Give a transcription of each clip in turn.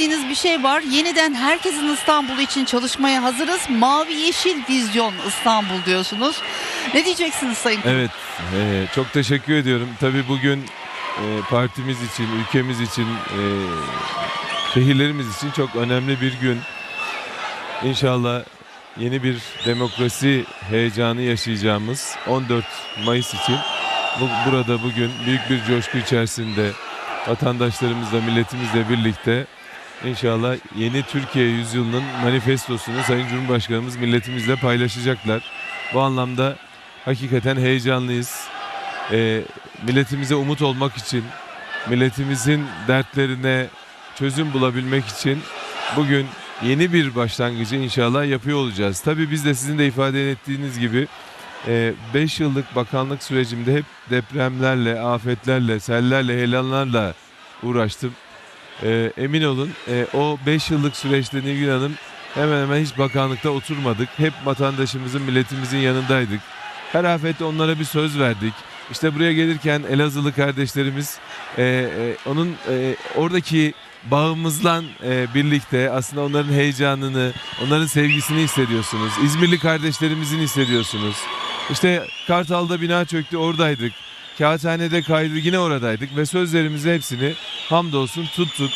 Bir şey var. Yeniden herkesin İstanbul için çalışmaya hazırız. Mavi yeşil vizyon İstanbul diyorsunuz. Ne diyeceksiniz Sayın? Evet, e, çok teşekkür ediyorum. Tabii bugün e, partimiz için, ülkemiz için, e, şehirlerimiz için çok önemli bir gün. İnşallah yeni bir demokrasi heyecanı yaşayacağımız 14 Mayıs için bu, burada bugün büyük bir coşku içerisinde vatandaşlarımızla, milletimizle birlikte inşallah yeni Türkiye yüzyılının manifestosunu Sayın Cumhurbaşkanımız milletimizle paylaşacaklar. Bu anlamda hakikaten heyecanlıyız. Ee, milletimize umut olmak için, milletimizin dertlerine çözüm bulabilmek için bugün yeni bir başlangıcı inşallah yapıyor olacağız. Tabii biz de sizin de ifade ettiğiniz gibi 5 yıllık bakanlık sürecimde hep depremlerle, afetlerle, sellerle, heyelanlarla uğraştım. Ee, emin olun e, o 5 yıllık süreçte Nilgün Hanım hemen hemen hiç bakanlıkta oturmadık. Hep vatandaşımızın, milletimizin yanındaydık. Her afette onlara bir söz verdik. İşte buraya gelirken Elazığlı kardeşlerimiz e, e, onun e, oradaki bağımızla e, birlikte aslında onların heyecanını, onların sevgisini hissediyorsunuz. İzmirli kardeşlerimizin hissediyorsunuz. İşte Kartal'da bina çöktü oradaydık. Kağıthane'de kaydı yine oradaydık ve sözlerimizi hepsini hamdolsun tuttuk.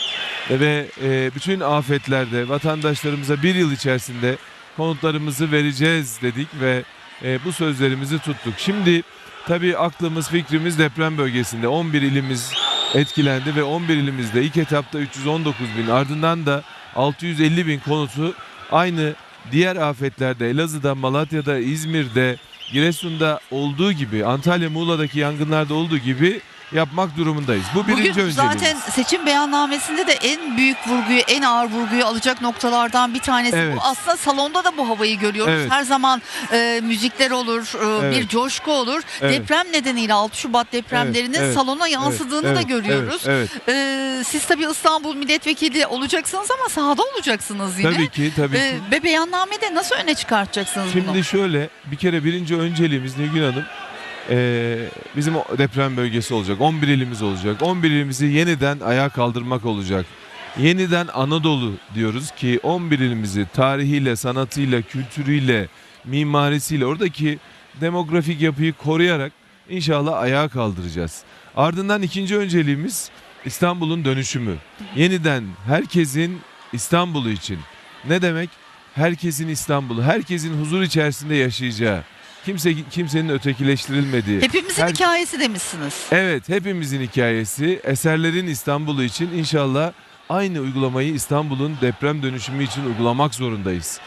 Ve e, bütün afetlerde vatandaşlarımıza bir yıl içerisinde konutlarımızı vereceğiz dedik ve e, bu sözlerimizi tuttuk. Şimdi tabii aklımız fikrimiz deprem bölgesinde 11 ilimiz etkilendi ve 11 ilimizde ilk etapta 319 bin ardından da 650 bin konutu aynı diğer afetlerde Elazığ'da, Malatya'da, İzmir'de, Giresun'da olduğu gibi Antalya, Muğla'daki yangınlarda olduğu gibi yapmak durumundayız. Bu birinci Bugün önceliğimiz. zaten seçim beyannamesinde de en büyük vurguyu, en ağır vurguyu alacak noktalardan bir tanesi Evet. bu. Aslında salonda da bu havayı görüyoruz. Evet. Her zaman e, müzikler olur, e, Evet. bir coşku olur. Evet. Deprem nedeniyle 6 Şubat depremlerinin Evet, evet, salona yansıdığını Evet, da görüyoruz. Evet, evet. E, siz tabii İstanbul milletvekili olacaksınız ama sahada olacaksınız yine. Tabii ki, tabii ki. E, ve beyannamede nasıl öne çıkartacaksınız bunu? Şimdi şöyle bir kere birinci önceliğimiz Nilgün Hanım eee, bizim deprem bölgesi olacak. 11 ilimiz olacak. 11 ilimizi yeniden ayağa kaldırmak olacak. Yeniden Anadolu diyoruz ki 11 ilimizi tarihiyle, sanatıyla, kültürüyle, mimarisiyle oradaki demografik yapıyı koruyarak inşallah ayağa kaldıracağız. Ardından ikinci önceliğimiz İstanbul'un dönüşümü. Yeniden herkesin İstanbul'u için. Ne demek? Herkesin İstanbul'u, herkesin huzur içerisinde yaşayacağı, kimse kimsenin ötekileştirilmediği. Hepimizin Her- hikayesi demişsiniz. Evet, hepimizin hikayesi eserlerin İstanbul'u için inşallah aynı uygulamayı İstanbul'un deprem dönüşümü için uygulamak zorundayız.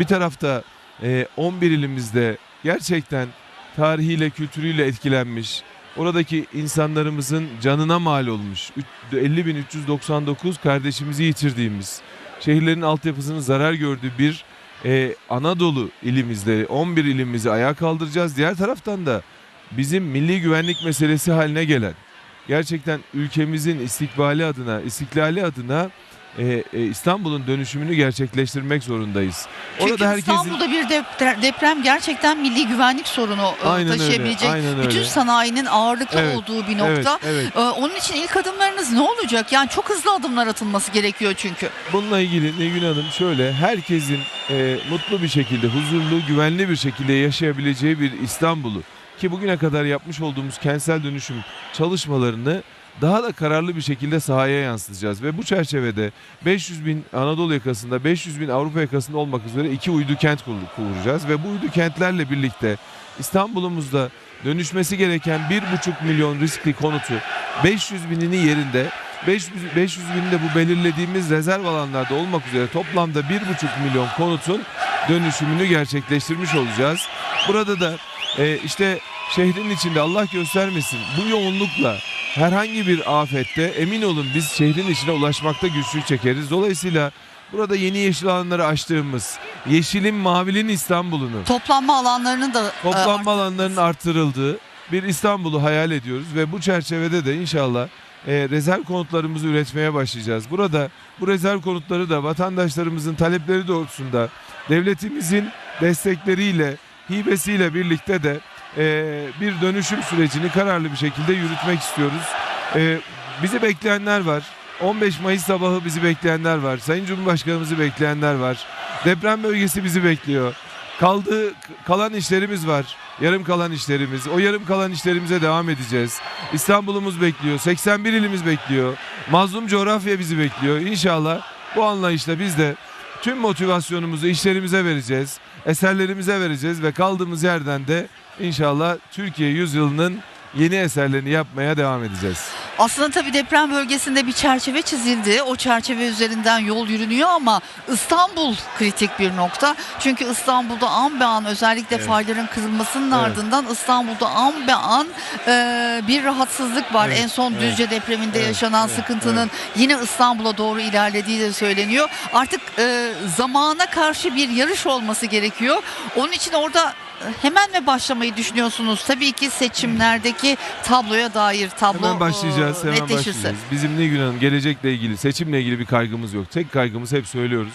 Bir tarafta e, 11 ilimizde gerçekten tarihiyle, kültürüyle etkilenmiş, oradaki insanlarımızın canına mal olmuş, 50.399 kardeşimizi yitirdiğimiz, şehirlerin altyapısının zarar gördüğü bir e, Anadolu ilimizde 11 ilimizi ayağa kaldıracağız. Diğer taraftan da bizim milli güvenlik meselesi haline gelen gerçekten ülkemizin istikbali adına, istiklali adına e, e, İstanbul'un dönüşümünü gerçekleştirmek zorundayız. Çünkü Orada herkesin İstanbul'da bir dep- deprem gerçekten milli güvenlik sorunu e, Aynen öyle, taşıyabilecek. aynen öyle. Bütün sanayinin ağırlıklı Evet, olduğu bir evet, nokta. evet. E, Onun için ilk adımlarınız ne olacak? Yani çok hızlı adımlar atılması gerekiyor çünkü. Bununla ilgili Nilgün Hanım şöyle herkesin e, mutlu bir şekilde, huzurlu, güvenli bir şekilde yaşayabileceği bir İstanbul'u ki bugüne kadar yapmış olduğumuz kentsel dönüşüm çalışmalarını daha da kararlı bir şekilde sahaya yansıtacağız ve bu çerçevede 500 bin Anadolu yakasında 500 bin Avrupa yakasında olmak üzere iki uydu kent kur- kuracağız ve bu uydu kentlerle birlikte İstanbul'umuzda dönüşmesi gereken 1,5 milyon riskli konutu 500 binini yerinde 500, 500 bini de bu belirlediğimiz rezerv alanlarda olmak üzere toplamda 1,5 milyon konutun dönüşümünü gerçekleştirmiş olacağız. Burada da e, işte şehrin içinde Allah göstermesin bu yoğunlukla herhangi bir afette emin olun biz şehrin içine ulaşmakta güçlük çekeriz. Dolayısıyla burada yeni yeşil alanları açtığımız yeşilin mavinin İstanbul'unu Toplanma alanlarını da e, toplanma alanlarının artırıldığı bir İstanbul'u hayal ediyoruz ve bu çerçevede de inşallah e, rezerv konutlarımızı üretmeye başlayacağız. Burada bu rezerv konutları da vatandaşlarımızın talepleri doğrultusunda devletimizin destekleriyle, hibesiyle birlikte de e, bir dönüşüm sürecini kararlı bir şekilde yürütmek istiyoruz. E, bizi bekleyenler var. 15 Mayıs sabahı bizi bekleyenler var. Sayın Cumhurbaşkanımızı bekleyenler var. Deprem bölgesi bizi bekliyor. Kaldığı kalan işlerimiz var. Yarım kalan işlerimiz. O yarım kalan işlerimize devam edeceğiz. İstanbul'umuz bekliyor. 81 ilimiz bekliyor. Mazlum coğrafya bizi bekliyor. İnşallah bu anlayışla biz de tüm motivasyonumuzu işlerimize vereceğiz. Eserlerimize vereceğiz ve kaldığımız yerden de inşallah Türkiye yüzyılının yeni eserlerini yapmaya devam edeceğiz. Aslında tabii deprem bölgesinde bir çerçeve çizildi. O çerçeve üzerinden yol yürünüyor ama İstanbul kritik bir nokta. Çünkü İstanbul'da an be an özellikle Evet. fayların kırılmasının Evet. ardından İstanbul'da an be an e, bir rahatsızlık var. Evet, En son evet. Düzce depreminde Evet, yaşanan evet, sıkıntının yine İstanbul'a doğru ilerlediği de söyleniyor. Artık e, zamana karşı bir yarış olması gerekiyor. Onun için orada hemen mi başlamayı düşünüyorsunuz? Tabii ki seçimlerdeki tabloya dair tablo Hemen başlayacağız, e, hemen netleşirse. başlayacağız. Bizim Nilgün Hanım gelecekle ilgili, seçimle ilgili bir kaygımız yok. Tek kaygımız hep söylüyoruz.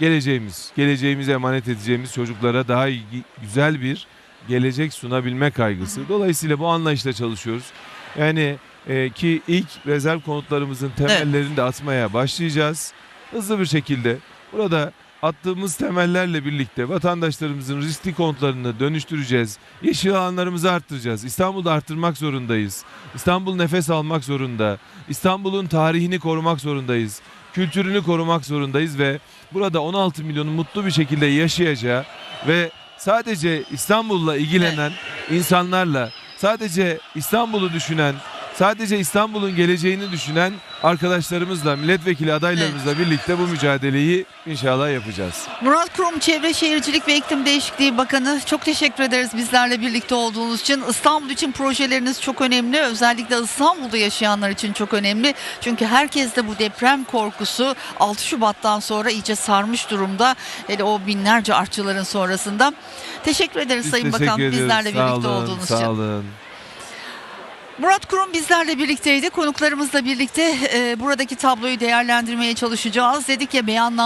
Geleceğimiz, geleceğimize emanet edeceğimiz çocuklara daha iyi, güzel bir gelecek sunabilme kaygısı. Dolayısıyla bu anlayışla çalışıyoruz. Yani e, ki ilk rezerv konutlarımızın temellerini de atmaya başlayacağız. Hızlı bir şekilde burada attığımız temellerle birlikte vatandaşlarımızın riskli konutlarını dönüştüreceğiz. Yeşil alanlarımızı arttıracağız. İstanbul'u arttırmak zorundayız. İstanbul nefes almak zorunda. İstanbul'un tarihini korumak zorundayız. Kültürünü korumak zorundayız ve burada 16 milyonun mutlu bir şekilde yaşayacağı ve sadece İstanbul'la ilgilenen insanlarla, sadece İstanbul'u düşünen, sadece İstanbul'un geleceğini düşünen arkadaşlarımızla, milletvekili adaylarımızla birlikte bu mücadeleyi inşallah yapacağız. Murat Kurum Çevre Şehircilik ve İklim Değişikliği Bakanı çok teşekkür ederiz bizlerle birlikte olduğunuz için. İstanbul için projeleriniz çok önemli. Özellikle İstanbul'da yaşayanlar için çok önemli. Çünkü herkes de bu deprem korkusu 6 Şubat'tan sonra iyice sarmış durumda. Hele o binlerce artçıların sonrasında. Teşekkür ederiz Biz Sayın teşekkür Bakan ediyoruz. bizlerle Sağ birlikte olun, olduğunuz sağ için. olun. Murat Kurum bizlerle birlikteydi. Konuklarımızla birlikte e, buradaki tabloyu değerlendirmeye çalışacağız. Dedik ya beyanla